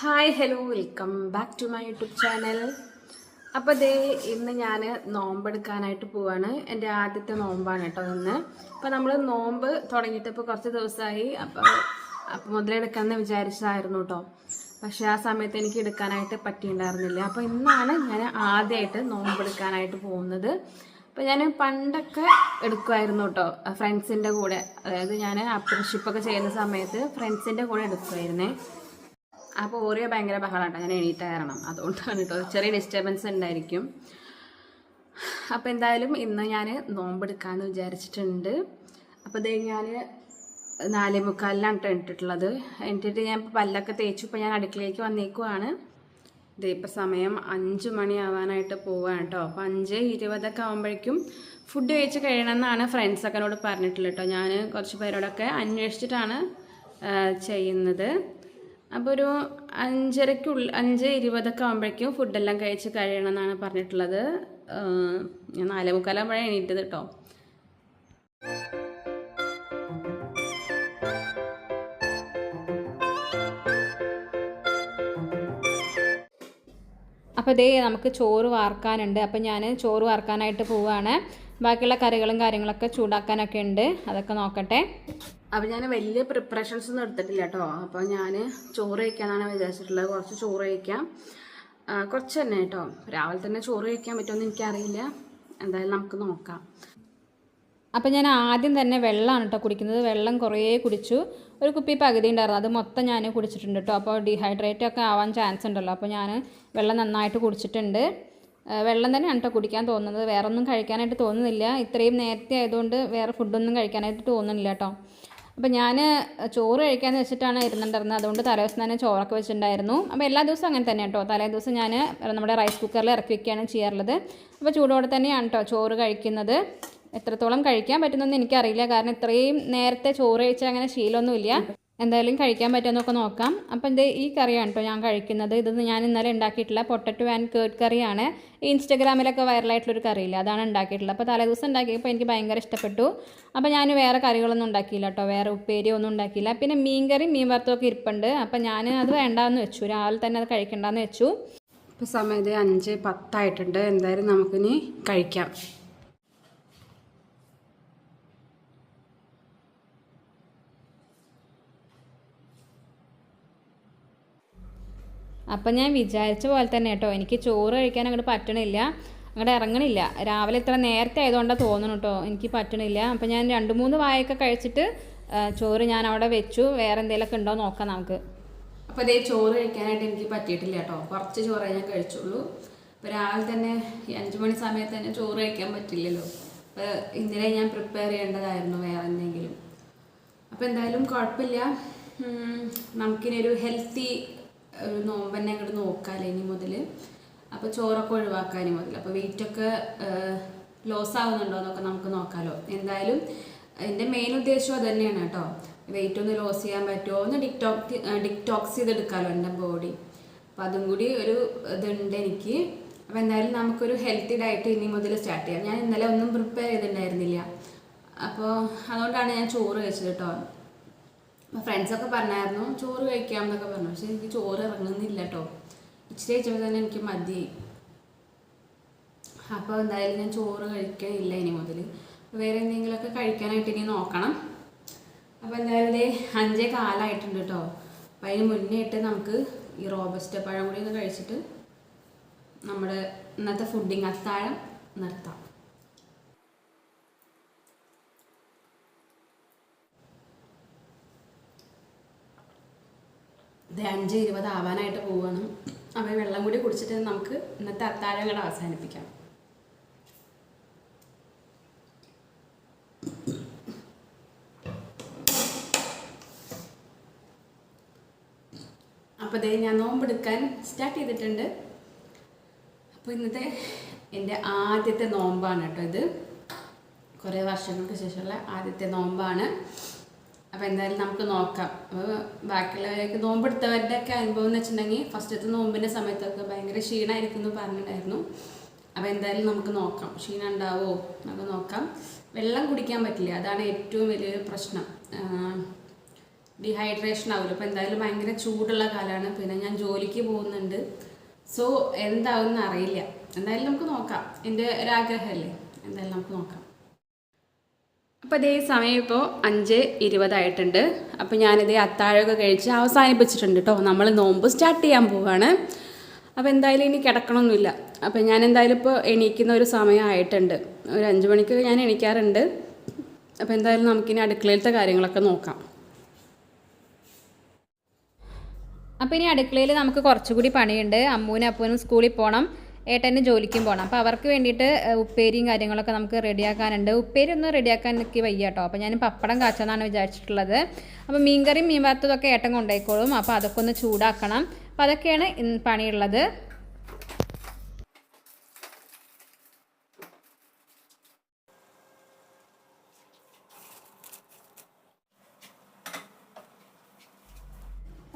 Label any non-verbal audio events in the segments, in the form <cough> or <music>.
Hi hello welcome back to my YouTube channel അപ്പോൾ ദേ ഇന്ന് ഞാൻ നോമ്പെടുക്കാനായിട്ട് പോവാണ്. എന്റെ ആദ്യത്തെ നോമ്പാണ് കേട്ടോ ഇന്ന്. അപ്പോൾ നമ്മൾ നോമ്പ് തുടങ്ങിയിട്ട് ഇപ്പോൾ കുറച്ച് ദിവസമായി അപ്പോൾ അപ്പോൾ മുതലെടുക്കാമെന്ന് വിചാരിച്ചതായിരുന്നു കേട്ടോ. പക്ഷേ ആ സമയത്ത് എനിക്ക് എടുക്കാനായിട്ട് പറ്റിയിട്ടുണ്ടായിരുന്നില്ല അപ്പോൾ ഇന്നാണ് ഞാൻ ആദ്യമായിട്ട് നോമ്പെടുക്കാനായിട്ട് പോകുന്നത്. അപ്പോൾ ഞാൻ പണ്ടൊക്കെ എടുക്കുമായിരുന്നു കേട്ടോ ഫ്രണ്ട്സിന്റെ കൂടെ. അതായത് ഞാൻ അപ്രൻഷിപ്പൊക്കെ ചെയ്യുന്ന സമയത്ത് ഫ്രണ്ട്സിന്റെ കൂടെ എടുക്കുമായിരുന്നേ അപ്പോൾ ഓറിയോ ഭയങ്കര ബഹളാട്ടോ. ഞാൻ എണീറ്റ് കയറണം. അതുകൊണ്ടാണ് കേട്ടോ ചെറിയ ഡിസ്റ്റർബൻസ് ഉണ്ടായിരിക്കും. അപ്പോൾ എന്തായാലും ഇന്ന് ഞാൻ നോമ്പെടുക്കാമെന്ന് വിചാരിച്ചിട്ടുണ്ട്. അപ്പോൾ ഇതേ ഞാൻ നാലേ മുക്കാലിലാണ് ഇട്ടിട്ടുള്ളത് എന്നിട്ട് ഞാൻ ഇപ്പോൾ പല്ലൊക്കെ തേച്ചു. ഇപ്പോൾ ഞാൻ അടുക്കളയിലേക്ക് വന്നേക്കുവാണ്. ഇതേ ഇപ്പോൾ സമയം അഞ്ച് മണിയാവാനായിട്ട് പോവാണ് കേട്ടോ അപ്പോൾ അഞ്ച് ഇരുപതൊക്കെ ആകുമ്പോഴേക്കും ഫുഡ് കഴിച്ച് കഴിയണമെന്നാണ് ഫ്രണ്ട്സൊക്കെ എന്നോട് പറഞ്ഞിട്ടുള്ളത് കേട്ടോ ഞാൻ കുറച്ച് പേരോടൊക്കെ അന്വേഷിച്ചിട്ടാണ് ചെയ്യുന്നത്. അപ്പോൾ ഒരു അഞ്ചരയ്ക്കുള്ളിൽ അഞ്ച് ഇരുപതൊക്കെ ആകുമ്പോഴേക്കും ഫുഡെല്ലാം കഴിച്ച് കഴിയണം എന്നാണ് പറഞ്ഞിട്ടുള്ളത് ഞാൻ നാലേ മുക്കാലാകുമ്പോഴാണ് എണീറ്റത് കേട്ടോ അപ്പോൾ ഇതേ നമുക്ക് ചോറ് വാർക്കാനുണ്ട്. അപ്പോൾ ഞാൻ ചോറ് വാർക്കാനായിട്ട് പോവുകയാണ് ബാക്കിയുള്ള കറികളും കാര്യങ്ങളൊക്കെ ചൂടാക്കാനൊക്കെ ഉണ്ട്. അതൊക്കെ നോക്കട്ടെ. അപ്പോൾ ഞാൻ വലിയ പ്രിപ്പറേഷൻസ് ഒന്നും എടുത്തിട്ടില്ല കേട്ടോ അപ്പോൾ ഞാൻ ചോറ് കഴിക്കാനാണ് വിചാരിച്ചിട്ടുള്ളത്. കുറച്ച് ചോറ് കഴിക്കാം. കുറച്ച് തന്നെ കേട്ടോ രാവിലെ തന്നെ ചോറ് കഴിക്കാൻ പറ്റുമെന്ന് എനിക്കറിയില്ല. എന്തായാലും നമുക്ക് നോക്കാം. അപ്പം ഞാൻ ആദ്യം തന്നെ വെള്ളമാണ് കേട്ടോ കുടിക്കുന്നത്. വെള്ളം കുറേ കുടിച്ചു. ഒരു കുപ്പി പകുതി ഉണ്ടായിരുന്നു. അത് മൊത്തം ഞാൻ കുടിച്ചിട്ടുണ്ട് കേട്ടോ അപ്പോൾ ഡീഹൈഡ്രേറ്റ് ഒക്കെ ആവാൻ ചാൻസ് ഉണ്ടല്ലോ. അപ്പോൾ ഞാൻ വെള്ളം നന്നായിട്ട് കുടിച്ചിട്ടുണ്ട്. വെള്ളം തന്നെയാണ് കേട്ടോ കുടിക്കാൻ തോന്നുന്നത്. വേറൊന്നും കഴിക്കാനായിട്ട് തോന്നുന്നില്ല. ഇത്രയും നേരത്തെ ആയതുകൊണ്ട് വേറെ ഫുഡൊന്നും കഴിക്കാനായിട്ട് തോന്നുന്നില്ല കേട്ടോ അപ്പോൾ ഞാൻ ചോറ് കഴിക്കാമെന്ന് വെച്ചിട്ടാണ് ഇരുന്നുണ്ടായിരുന്നത് അതുകൊണ്ട് തലേദിവസം തന്നെ ചോറൊക്കെ വെച്ചിട്ടുണ്ടായിരുന്നു. അപ്പോൾ എല്ലാ ദിവസവും അങ്ങനെ തന്നെ കേട്ടോ. തലേ ദിവസം ഞാൻ നമ്മുടെ റൈസ് കുക്കറിൽ ഇറക്കി വയ്ക്കുകയാണ് ചെയ്യാറുള്ളത്. അപ്പോൾ ചൂടോടെ തന്നെയാണ് കേട്ടോ ചോറ് കഴിക്കുന്നത്. എത്രത്തോളം കഴിക്കാൻ പറ്റുന്നതെന്ന് എനിക്കറിയില്ല. കാരണം ഇത്രയും നേരത്തെ ചോറ് കഴിച്ചാൽ അങ്ങനെ ശീലമൊന്നുമില്ല. എന്തായാലും കഴിക്കാൻ പറ്റുമെന്നൊക്കെ നോക്കാം. അപ്പോൾ ഇത് ഈ കറിയാണ് കേട്ടോ ഞാൻ കഴിക്കുന്നത്. ഇത് ഞാൻ ഇന്നലെ ഉണ്ടാക്കിയിട്ടുള്ള പൊട്ടറ്റോ ആൻഡ് കേർഡ് കറിയാണ്. ഇൻസ്റ്റഗ്രാമിലൊക്കെ വൈറലായിട്ടുള്ളൊരു കറിയില്ല അതാണ് ഉണ്ടാക്കിയിട്ടുള്ളത്. അപ്പോൾ തലേദിവസം ഉണ്ടാക്കിയപ്പോൾ എനിക്ക് ഭയങ്കര ഇഷ്ടപ്പെട്ടു. അപ്പോൾ ഞാൻ വേറെ കറികളൊന്നും ഉണ്ടാക്കിയില്ല കേട്ടോ. വേറെ ഉപ്പേരി ഒന്നും ഉണ്ടാക്കിയില്ല. പിന്നെ മീൻ കറി മീൻ വറുത്തൊക്കെ ഇരിപ്പുണ്ട്. അപ്പോൾ ഞാൻ അത് വേണ്ടാന്ന് വെച്ചു. രാവിലെ തന്നെ അത് കഴിക്കണ്ടെന്ന് വെച്ചു. ഇപ്പോൾ സമയത്ത് അഞ്ച് പത്തായിട്ടുണ്ട്. എന്തായാലും നമുക്കിനി കഴിക്കാം. അപ്പം ഞാൻ വിചാരിച്ച പോലെ തന്നെ കേട്ടോ. എനിക്ക് ചോറ് കഴിക്കാൻ അങ്ങോട്ട് പറ്റണില്ല. അങ്ങോട്ട് ഇറങ്ങണില്ല. രാവിലെ ഇത്ര നേരത്തെ ആയതുകൊണ്ടാണ് തോന്നണം കേട്ടോ എനിക്ക് പറ്റണില്ല. അപ്പം ഞാൻ രണ്ട് മൂന്ന് വായൊക്കെ കഴിച്ചിട്ട് ചോറ് ഞാൻ അവിടെ വെച്ചു. വേറെ എന്തെങ്കിലുമൊക്കെ ഉണ്ടോ നോക്കാം നമുക്ക്. അപ്പോൾ ഇതേ ചോറ് കഴിക്കാനായിട്ട് എനിക്ക് പറ്റിയിട്ടില്ല കേട്ടോ. കുറച്ച് ചോറേ ഞാൻ കഴിച്ചുള്ളൂ. അപ്പോൾ രാവിലെ തന്നെ അഞ്ച് മണി സമയത്ത് തന്നെ ചോറ് കഴിക്കാൻ പറ്റില്ലല്ലോ. അപ്പോൾ ഇന്നലെ ഞാൻ പ്രിപ്പയർ ചെയ്യേണ്ടതായിരുന്നു വേറെ എന്തെങ്കിലും. അപ്പോൾ എന്തായാലും കുഴപ്പമില്ല. നമുക്കിനൊരു ഹെൽത്തി ഒരു നോമ്പ് തന്നെ അങ്ങോട്ട് നോക്കാമല്ലേ ഇനി മുതൽ അപ്പോൾ ചോറൊക്കെ ഒഴിവാക്കാൻ മുതൽ അപ്പോൾ വെയിറ്റൊക്കെ ലോസ് ആവുന്നുണ്ടോ എന്നൊക്കെ നമുക്ക് നോക്കാമല്ലോ എന്തായാലും എന്റെ മെയിൻ ഉദ്ദേശം അത് തന്നെയാണ് കേട്ടോ. വെയിറ്റ് ഒന്ന് ലോസ് ചെയ്യാൻ പറ്റുമോ ഒന്ന് ഡിക്ടോക് ഡിക്ടോക്സ് ചെയ്തെടുക്കാമല്ലോ എന്റെ ബോഡി അപ്പോൾ അതും കൂടി ഒരു ഇതുണ്ട് എനിക്ക്. അപ്പോൾ എന്തായാലും നമുക്കൊരു ഹെൽത്തി ഡയറ്റ് ഇനി മുതൽ സ്റ്റാർട്ട് ചെയ്യാം. ഞാൻ ഇന്നലെ ഒന്നും പ്രിപ്പയർ ചെയ്തിട്ടുണ്ടായിരുന്നില്ല. അപ്പോൾ അതുകൊണ്ടാണ് ഞാൻ ചോറ് കഴിച്ചത് കേട്ടോ. ഫ്രണ്ട്സൊക്കെ പറഞ്ഞായിരുന്നു ചോറ് കഴിക്കാം എന്നൊക്കെ പറഞ്ഞു. പക്ഷെ എനിക്ക് ചോറ് ഇറങ്ങുന്നില്ല കേട്ടോ ഇച്ചിരി കഴിച്ചപ്പോൾ തന്നെ എനിക്ക് മതി അപ്പോൾ എന്തായാലും ഞാൻ ചോറ് കഴിക്കാനില്ല ഇനി മുതൽ. വേറെ എന്തെങ്കിലുമൊക്കെ കഴിക്കാനായിട്ട് ഇനി നോക്കണം. അപ്പോൾ എന്തായാലും ഇതേ അഞ്ചേ കാലമായിട്ടുണ്ട് കേട്ടോ അപ്പം അതിന് മുന്നേ നമുക്ക് ഈ റോബസ്റ്റ് പഴം കൂടി ഒന്ന് കഴിച്ചിട്ട് നമ്മുടെ ഇന്നത്തെ ഫുഡിങ് അത്താഴം നിർത്താം. ഇത് അഞ്ച് ഇരുപത് ആവാനായിട്ട് പോവാണ്. അപ്പോൾ വെള്ളം കൂടി കുടിച്ചിട്ട് നമുക്ക് ഇന്നത്തെ അത്താഴം കൂടെ അവസാനിപ്പിക്കാം. അപ്പോൾ ഇതേ ഞാൻ നോമ്പെടുക്കാൻ സ്റ്റാർട്ട് ചെയ്തിട്ടുണ്ട്. അപ്പോൾ ഇന്നത്തെ എന്റെ ആദ്യത്തെ നോമ്പാണ് കേട്ടോ ഇത്. കുറേ വർഷങ്ങൾക്ക് ശേഷമുള്ള ആദ്യത്തെ നോമ്പാണ്. അപ്പോൾ എന്തായാലും നമുക്ക് നോക്കാം. അപ്പോൾ ബാക്കിയുള്ളവരൊക്കെ നോമ്പെടുത്തവരുടെ ഒക്കെ അനുഭവം എന്ന് വെച്ചിട്ടുണ്ടെങ്കിൽ ഫസ്റ്റത്തെ നോമ്പിന്റെ സമയത്തൊക്കെ ഭയങ്കര ക്ഷീണമായിരിക്കും എന്ന് പറഞ്ഞിട്ടുണ്ടായിരുന്നു. അപ്പോൾ എന്തായാലും നമുക്ക് നോക്കാം. ക്ഷീണം ഉണ്ടാവുമോ നമുക്ക് നോക്കാം. വെള്ളം കുടിക്കാൻ പറ്റില്ല. അതാണ് ഏറ്റവും വലിയൊരു പ്രശ്നം. ഡീഹൈഡ്രേഷൻ ആവില്ല അപ്പോൾ എന്തായാലും ഭയങ്കര ചൂടുള്ള കാലമാണ് പിന്നെ ഞാൻ ജോലിക്ക് പോകുന്നുണ്ട്. സോ എന്താവും അറിയില്ല. എന്തായാലും നമുക്ക് നോക്കാം. എന്റെ ഒരാഗ്രഹമല്ലേ എന്തായാലും നമുക്ക് നോക്കാം. അപ്പോൾ ഇതേ സമയം ഇപ്പോൾ അഞ്ച് ഇരുപതായിട്ടുണ്ട്. അപ്പോൾ ഞാനിത് അത്താഴമൊക്കെ കഴിച്ച് അവസാനിപ്പിച്ചിട്ടുണ്ട് കേട്ടോ. നമ്മൾ നോമ്പ് സ്റ്റാർട്ട് ചെയ്യാൻ പോവുകയാണ് അപ്പോൾ എന്തായാലും ഇനി കിടക്കണമൊന്നുമില്ല അപ്പോൾ ഞാൻ എന്തായാലും ഇപ്പോൾ എണീക്കുന്ന ഒരു സമയമായിട്ടുണ്ട് ഒരു അഞ്ച് മണിക്കൊക്കെ ഞാൻ എണീക്കാറുണ്ട്. അപ്പോൾ എന്തായാലും നമുക്കിനി അടുക്കളയിലത്തെ കാര്യങ്ങളൊക്കെ നോക്കാം. അപ്പോൾ ഇനി അടുക്കളയിൽ നമുക്ക് കുറച്ചുകൂടി പണിയുണ്ട്. അമ്മൂനും അപ്പൂനും സ്കൂളിൽ പോകണം ഏട്ടന് ജോലിക്കും പോകണം അപ്പോൾ അവർക്ക് വേണ്ടിയിട്ട് ഉപ്പേരിയും കാര്യങ്ങളൊക്കെ നമുക്ക് റെഡിയാക്കാനുണ്ട്. ഉപ്പേരി ഒന്നും റെഡിയാക്കാൻ എനിക്ക് വയ്യ കേട്ടോ അപ്പോൾ ഞാൻ പപ്പടം കാച്ചെന്നാണ് വിചാരിച്ചിട്ടുള്ളത്. അപ്പോൾ മീൻകറിയും മീൻ വറുത്തതൊക്കെ ഏട്ടൻ കൊണ്ടുപോയിക്കോളും അപ്പോൾ അതൊക്കെ ഒന്ന് ചൂടാക്കണം. അപ്പോൾ അതൊക്കെയാണ് പണിയുള്ളത്.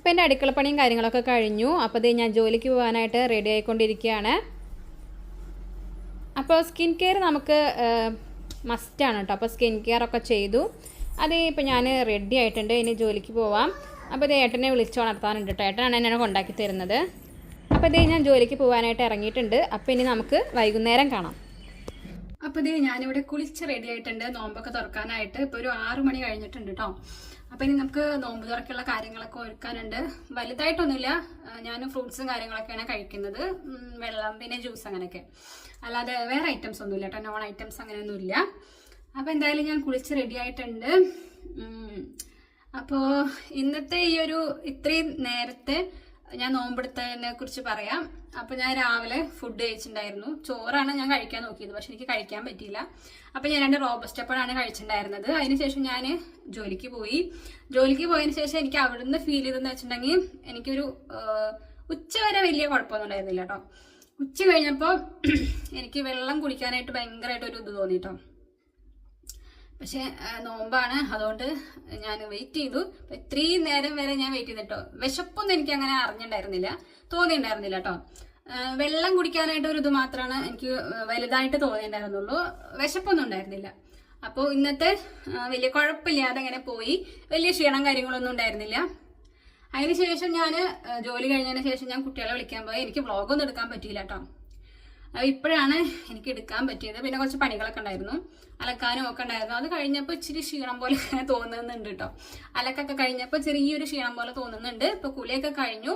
അപ്പോൾ എന്റെ അടുക്കളപ്പണിയും കാര്യങ്ങളൊക്കെ കഴിഞ്ഞു. അപ്പോൾ ഇത് ഞാൻ ജോലിക്ക് പോകാനായിട്ട് റെഡി ആയിക്കൊണ്ടിരിക്കുകയാണ്. അപ്പോൾ സ്കിൻ കെയർ നമുക്ക് മസ്റ്റാണ് കേട്ടോ അപ്പോൾ സ്കിൻ കെയർ ഒക്കെ ചെയ്തു. അത് ഇപ്പോൾ ഞാൻ റെഡി ആയിട്ടുണ്ട്. ഇനി ജോലിക്ക് പോവാം. അപ്പോൾ ഇത് ഏട്ടനെ വിളിച്ചു വളർത്താനുണ്ട് കേട്ടോ ഏട്ടനാണ് എന്നെ കൊണ്ടാക്കി തരുന്നത്. അപ്പോൾ ഇത് ഞാൻ ജോലിക്ക് പോകാനായിട്ട് ഇറങ്ങിയിട്ടുണ്ട്. അപ്പോൾ ഇനി നമുക്ക് വൈകുന്നേരം കാണാം. അപ്പോൾ ഇത് ഞാനിവിടെ കുളിച്ച് റെഡി ആയിട്ടുണ്ട്. നോമ്പൊക്കെ തുറക്കാനായിട്ട്. ഇപ്പോൾ ഒരു ആറു മണി കഴിഞ്ഞിട്ടുണ്ട് കേട്ടോ അപ്പോൾ ഇനി നമുക്ക് നോമ്പ് തുറക്കുള്ള കാര്യങ്ങളൊക്കെ ഒരുക്കാനുണ്ട്. വലുതായിട്ടൊന്നുമില്ല. ഞാൻ ഫ്രൂട്ട്സും കാര്യങ്ങളൊക്കെയാണ് കഴിക്കുന്നത്. വെള്ളം പിന്നെ ജ്യൂസ് അങ്ങനെയൊക്കെ. അല്ലാതെ വേറെ ഐറ്റംസ് ഒന്നുമില്ല കേട്ടോ. നോൺ ഐറ്റംസ് അങ്ങനെയൊന്നുമില്ല. അപ്പോൾ എന്തായാലും ഞാൻ കുളിച്ച് റെഡി ആയിട്ടുണ്ട്. അപ്പോൾ ഇന്നത്തെ ഈ ഒരു ഇത്രയും നേരത്തെ ഞാൻ നോമ്പെടുത്തതിനെ കുറിച്ച് പറയാം. അപ്പോൾ ഞാൻ രാവിലെ ഫുഡ് കഴിച്ചിട്ടുണ്ടായിരുന്നു. ചോറാണ് ഞാൻ കഴിക്കാൻ നോക്കിയത് പക്ഷെ എനിക്ക് കഴിക്കാൻ പറ്റിയില്ല. അപ്പോൾ ഞാൻ രണ്ട് റോബസ്റ്റപ്പഴാണ് കഴിച്ചിട്ടുണ്ടായിരുന്നത്. അതിനുശേഷം ഞാൻ ജോലിക്ക് പോയി. ജോലിക്ക് പോയതിന് ശേഷം എനിക്ക് അവിടുന്ന് ഫീൽ ചെയ്തെന്ന് വെച്ചിട്ടുണ്ടെങ്കിൽ എനിക്കൊരു ഉച്ച വരെ വലിയ കുഴപ്പമൊന്നും ഉണ്ടായിരുന്നില്ല കേട്ടോ. ഉച്ച കഴിഞ്ഞപ്പോൾ <clears throat> എനിക്ക് വെള്ളം കുടിക്കാനായിട്ട് ഭയങ്കരമായിട്ട് ഒരു ഇത് തോന്നി കേട്ടോ. പക്ഷെ നോമ്പാണ്. അതുകൊണ്ട് ഞാൻ വെയിറ്റ് ചെയ്തു. ഇത്രയും നേരം വരെ ഞാൻ വെയിറ്റ് ചെയ്തിട്ടോ വിശപ്പൊന്നും എനിക്ക് അങ്ങനെ അറിഞ്ഞിട്ടുണ്ടായിരുന്നില്ല തോന്നിയിട്ടുണ്ടായിരുന്നില്ല കേട്ടോ വെള്ളം കുടിക്കാനായിട്ട് ഒരു ഇത് മാത്രമാണ് എനിക്ക് വലുതായിട്ട് തോന്നിയിട്ടുണ്ടായിരുന്നുള്ളൂ വിശപ്പൊന്നും ഉണ്ടായിരുന്നില്ല. അപ്പോൾ ഇന്നത്തെ വലിയ കുഴപ്പമില്ലാതെ അങ്ങനെ പോയി. വലിയ ക്ഷീണം കാര്യങ്ങളൊന്നും ഉണ്ടായിരുന്നില്ല. അതിനുശേഷം ഞാൻ ജോലി കഴിഞ്ഞതിന് ശേഷം ഞാൻ കുട്ടികളെ വിളിക്കാൻ പോയി. എനിക്ക് വ്ളോഗൊന്നും എടുക്കാൻ പറ്റിയില്ല കേട്ടോ ഇപ്പോഴാണ് എനിക്ക് എടുക്കാൻ പറ്റിയത്. പിന്നെ കുറച്ച് പണികളൊക്കെ ഉണ്ടായിരുന്നു. അലക്കാനും ഒക്കെ ഉണ്ടായിരുന്നു. അത് കഴിഞ്ഞപ്പോൾ ഇച്ചിരി ക്ഷീണം പോലെ <laughs> തോന്നുന്നുണ്ട് കേട്ടോ അലക്കൊക്കെ കഴിഞ്ഞപ്പോൾ ചെറിയൊരു ക്ഷീണം പോലെ തോന്നുന്നുണ്ട്. ഇപ്പോൾ കുളിയൊക്കെ കഴിഞ്ഞു.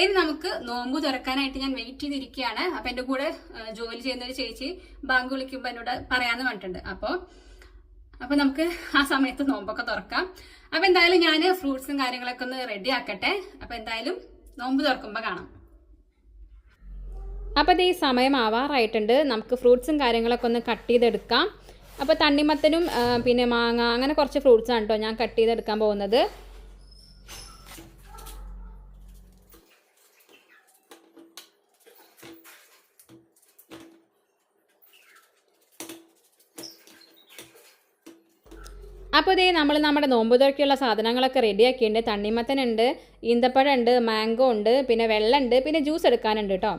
ഇനി നമുക്ക് നോമ്പ് തുറക്കാനായിട്ട് ഞാൻ വെയിറ്റ് ചെയ്തിരിക്കുകയാണ്. അപ്പം എന്റെ കൂടെ ജോലി ചെയ്യുന്ന ഒരു ചേച്ചി ബാങ്ക് വിളിക്കുമ്പോൾ എന്നോട് പറയാമെന്ന് പറഞ്ഞിട്ടുണ്ട്. അപ്പോൾ അപ്പോൾ നമുക്ക് ആ സമയത്ത് നോമ്പൊക്കെ തുറക്കാം. അപ്പോൾ എന്തായാലും ഞാൻ ഫ്രൂട്ട്സും കാര്യങ്ങളൊക്കെ ഒന്ന് റെഡി ആക്കട്ടെ. അപ്പോൾ എന്തായാലും നോമ്പ് തുറക്കുമ്പോൾ കാണാം. അപ്പോൾ ഇത് സമയം ആവാറായിട്ടുണ്ട്. നമുക്ക് ഫ്രൂട്ട്സും കാര്യങ്ങളൊക്കെ ഒന്ന് കട്ട് ചെയ്തെടുക്കാം. അപ്പോൾ തണ്ണിമത്തനും പിന്നെ മാങ്ങ അങ്ങനെ കുറച്ച് ഫ്രൂട്ട്സാണ് കേട്ടോ ഞാൻ കട്ട് ചെയ്തെടുക്കാൻ പോകുന്നത്. അപ്പോൾ ഇതേ നമ്മൾ നമ്മുടെ നോമ്പ് തുറക്കിയുള്ള സാധനങ്ങളൊക്കെ റെഡിയാക്കിയിട്ടുണ്ട് തണ്ണിമത്തനുണ്ട് ഈന്തപ്പഴമുണ്ട് മാംഗോ ഉണ്ട് പിന്നെ വെള്ളമുണ്ട് പിന്നെ ജ്യൂസ് എടുക്കാനുണ്ട് കേട്ടോ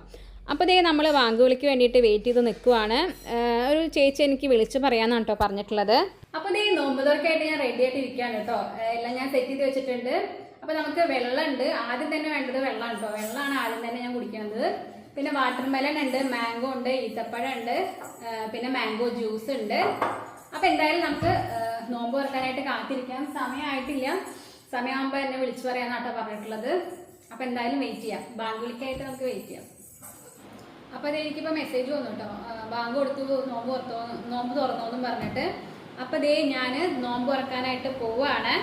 അപ്പോൾ ദേ നമ്മൾ വാങ്കുവിളിക്ക് വേണ്ടിയിട്ട് വെയിറ്റ് ചെയ്ത് നിൽക്കുവാണ് ഒരു ചേച്ചി എനിക്ക് വിളിച്ച് പറയാമെന്നാണ് കേട്ടോ പറഞ്ഞിട്ടുള്ളത്. അപ്പോൾ ദേ നോമ്പ് തുറക്കായിട്ട് ഞാൻ റെഡി ആയിട്ട് ഇരിക്കുകയാണ് കേട്ടോ എല്ലാം ഞാൻ സെറ്റ് ചെയ്ത് വെച്ചിട്ടുണ്ട്. അപ്പോൾ നമുക്ക് വെള്ളമുണ്ട് ആദ്യം തന്നെ വേണ്ടത് വെള്ളമാണ് കേട്ടോ വെള്ളമാണ് ആദ്യം തന്നെ ഞാൻ കുടിക്കുന്നത് പിന്നെ വാട്ടർ മെലൺ ഉണ്ട് മാംഗോ ഉണ്ട് ഈത്തപ്പഴം ഉണ്ട് പിന്നെ മാംഗോ ജ്യൂസ് ഉണ്ട്. അപ്പോൾ എന്തായാലും നമുക്ക് നോമ്പ് തുറക്കാനായിട്ട് കാത്തിരിക്കാം. സമയമായിട്ടില്ല സമയമാകുമ്പോൾ എന്നെ വിളിച്ചു പറയാനാട്ടോ പറഞ്ഞിട്ടുള്ളത്. അപ്പോൾ എന്തായാലും വെയിറ്റ് ചെയ്യാം. ബാങ്ക് വിളിക്കായിട്ട് നമുക്ക് വെയിറ്റ് ചെയ്യാം. അപ്പൊ അത് എനിക്കിപ്പോ മെസ്സേജ് വന്നു കേട്ടോ ബാങ്ക് കൊടുത്തു നോമ്പ് തുറത്തോ നോമ്പ് തുറന്നോന്നും പറഞ്ഞിട്ട്. അപ്പോൾ ദേ ഞാൻ നോമ്പ് തുറക്കാനായിട്ട് പോവാണ്.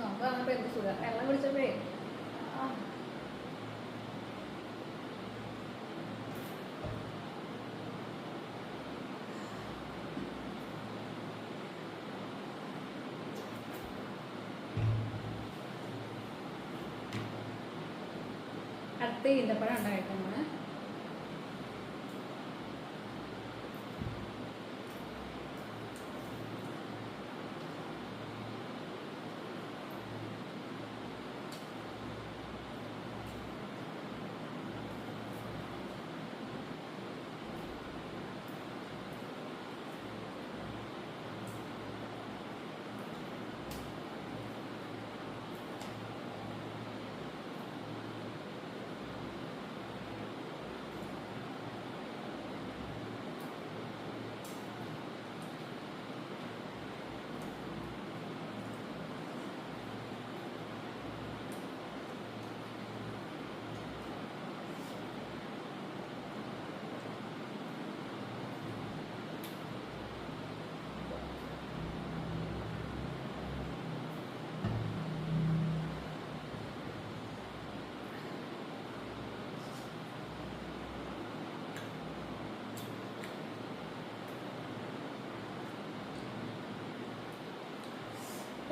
നോമ്പ് എന്ത് സുഖം? വെള്ളം കുടിച്ചപ്പോഴേ? பார்த்து இந்த படம் நான்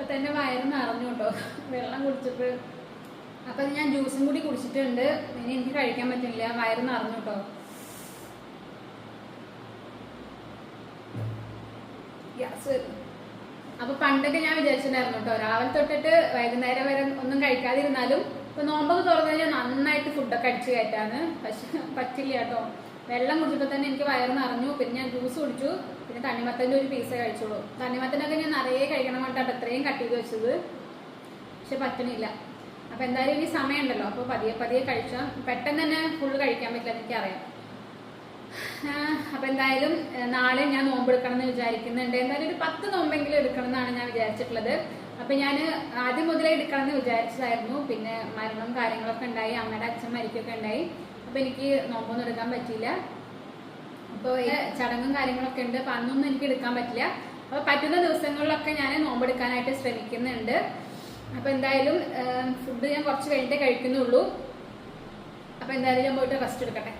ഇപ്പൊ തന്നെ വയറ് നിറഞ്ഞു കേട്ടോ വെള്ളം കുടിച്ചിട്ട്. അപ്പൊ ഞാൻ ജ്യൂസും കൂടി കുടിച്ചിട്ടുണ്ട്. ഇനി എനിക്ക് കഴിക്കാൻ പറ്റില്ല. വയറ് നിറഞ്ഞു കേട്ടോ ഗ്യാസ് അപ്പൊ പണ്ടൊക്കെ ഞാൻ വിചാരിച്ചിട്ടുണ്ടായിരുന്നു കേട്ടോ. രാവിലെ തൊട്ടിട്ട് വൈകുന്നേരം വരെ ഒന്നും കഴിക്കാതിരുന്നാലും ഇപ്പൊ നോമ്പൊക്കെ തുറന്നു കഴിഞ്ഞാൽ നന്നായിട്ട് ഫുഡൊക്കെ അടിച്ചു കയറ്റാന്ന് പക്ഷെ പറ്റില്ല കേട്ടോ. വെള്ളം കുടിച്ചപ്പോൾ തന്നെ എനിക്ക് വയറ് നിറഞ്ഞു. പിന്നെ ഞാൻ ജ്യൂസ് കുടിച്ചു. പിന്നെ തണ്ണിമത്തന്റെ ഒരു പീസേ കഴിച്ചോളൂ. തണ്ണിമത്തനൊക്കെ ഞാൻ നിറയെ കഴിക്കണം കൊണ്ടാണ് അത്രയും കട്ട് ചെയ്ത് വെച്ചത്. പക്ഷെ പറ്റണില്ല. അപ്പം എന്തായാലും ഇനി സമയമുണ്ടല്ലോ. അപ്പോൾ പതിയെ പതിയെ കഴിച്ചാൽ പെട്ടെന്ന് തന്നെ ഫുള്ള് കഴിക്കാൻ പറ്റില്ല എനിക്കറിയാം. അപ്പൊ എന്തായാലും നാളെ ഞാൻ നോമ്പ് എടുക്കണം എന്ന് വിചാരിക്കുന്നുണ്ട്. എന്തായാലും ഒരു പത്ത് നോമ്പെങ്കിലും എടുക്കണം എന്നാണ് ഞാൻ വിചാരിച്ചിട്ടുള്ളത്. അപ്പം ഞാൻ ആദ്യം മുതലേ എടുക്കണം എന്ന് വിചാരിച്ചതായിരുന്നു. പിന്നെ മരണം കാര്യങ്ങളൊക്കെ ഉണ്ടായി. അമ്മയുടെ അച്ഛൻ മരിക്കൊക്കെ ഉണ്ടായി. അപ്പൊ എനിക്ക് നോമ്പൊന്നും എടുക്കാൻ പറ്റിയില്ല. അപ്പോൾ ചടങ്ങും കാര്യങ്ങളൊക്കെ ഉണ്ട്. അപ്പൊ അന്നൊന്നും എനിക്ക് എടുക്കാൻ പറ്റില്ല. അപ്പൊ പറ്റുന്ന ദിവസങ്ങളിലൊക്കെ ഞാൻ നോമ്പെടുക്കാനായിട്ട് ശ്രമിക്കുന്നുണ്ട്. അപ്പൊ എന്തായാലും ഫുഡ് ഞാൻ കുറച്ച് കഴിഞ്ഞിട്ടേ കഴിക്കുന്നുള്ളൂ. അപ്പൊ എന്തായാലും ഞാൻ പോയിട്ട് റെസ്റ്റ് എടുക്കട്ടെ.